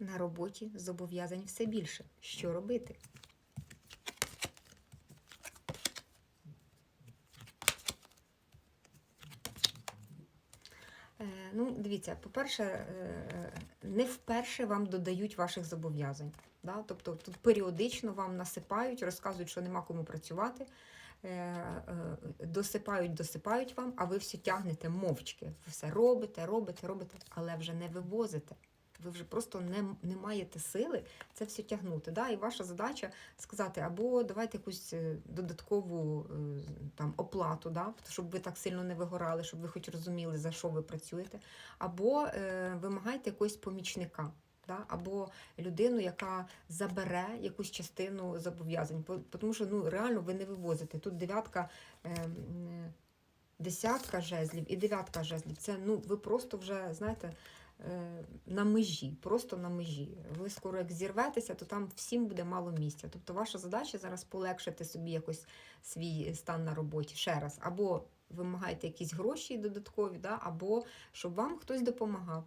на роботі зобов'язань все більше. Що робити? Е, Ну, дивіться, по-перше, е, не вперше вам додають ваших зобов'язань. Да? Тобто тут періодично вам насипають, розказують, що нема кому працювати, е, досипають, досипають вам, а ви все тягнете мовчки. Все робите, робите, робите, але вже не вивозите. Ви вже просто не, не маєте сили це все тягнути. Да? І ваша задача сказати, або давайте якусь е, додаткову е, там, оплату, да? щоб ви так сильно не вигорали, щоб ви хоч розуміли, за що ви працюєте, або е, вимагайте якогось помічника. Да? Або людину, яка забере якусь частину зобов'язань. Тому що ну, реально ви не вивозите. Тут дев'ятка, е, десятка жезлів і дев'ятка жезлів. Це ну, ви просто вже, знаєте, е, на межі, просто на межі. Ви скоро як зірветеся, то там всім буде мало місця. Тобто ваша задача зараз полегшити собі якось свій стан на роботі ще раз. Або вимагаєте якісь гроші додаткові, да? або щоб вам хтось допомагав.